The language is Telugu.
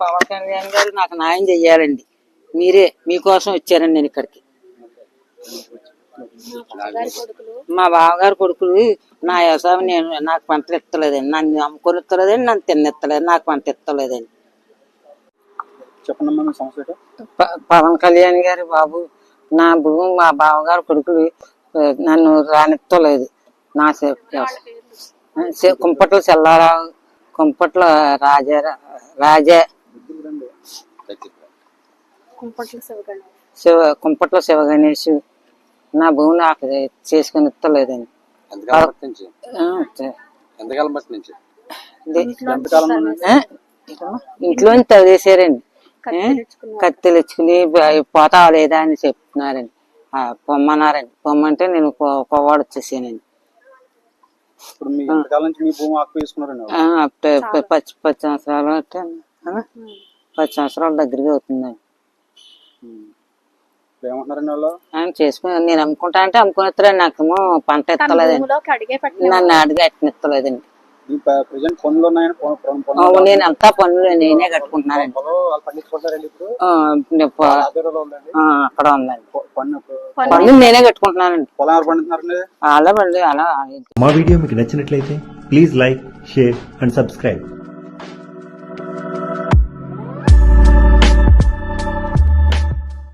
పవన్ కళ్యాణ్ గారు నాకు న్యాయం చెయ్యాలండి. మీరే మీకోసం వచ్చారండి నేను ఇక్కడికి. మా బావగారు కొడుకులు నా వ్యవసాయం నేను నాకు పంట ఎత్తలేదండి. నన్ను అమ్ముకొని ఎత్తలేదండి నన్ను తిన్నెత్తలేదు నాకు పంట ఎత్తలేదండి. పవన్ కళ్యాణ్ గారి బాబు నా భూమి మా బావగారు కొడుకులు నన్ను రానిత్తలేదు. నా కుంపట్ల చెల్లారావు కుంపట్ల రాజా రాజా శివ కుంపట్ల శివ గణేష్ నా భూమి నాకు చేసుకుని ఇస్తలేదండి ఎంతకాలం బట్టి నుంచి? బట్టి? ఇంట్లో తవ్వేశారండి. కత్తిలు ఇచ్చుకుని పోతావా లేదా అని చెప్తున్నారండి. ఆ, పొమ్మన్నారండి. పొమ్మంటే నేను పొవ్వాడు వచ్చేసానండి. పచ్చి పది సంవత్సరాలు అంటే? పది సంవత్సరాల దగ్గరికి అవుతుందండి. ఇప్పుడు ఏమంటున్నారండి వాళ్ళు? ఆయన చేసుకుని నేను అమ్ముకుంటా అంటే అమ్ముకునేస్తారండి నాకేమో పంట ఎత్తలేదండి. నన్ను అడిగి ప్రజెంట్ పనులు ఉన్నాయని ఆ, నేను అంతా పనులు నేనే కట్టుకుంటున్నానండి. అక్కడ ఉందండి. పన్ను పనులు నేనే కట్టుకుంటున్నానండి. అలా పడి అలా మా వీడియో మీకు నచ్చినట్లయితే please like share and subscribe.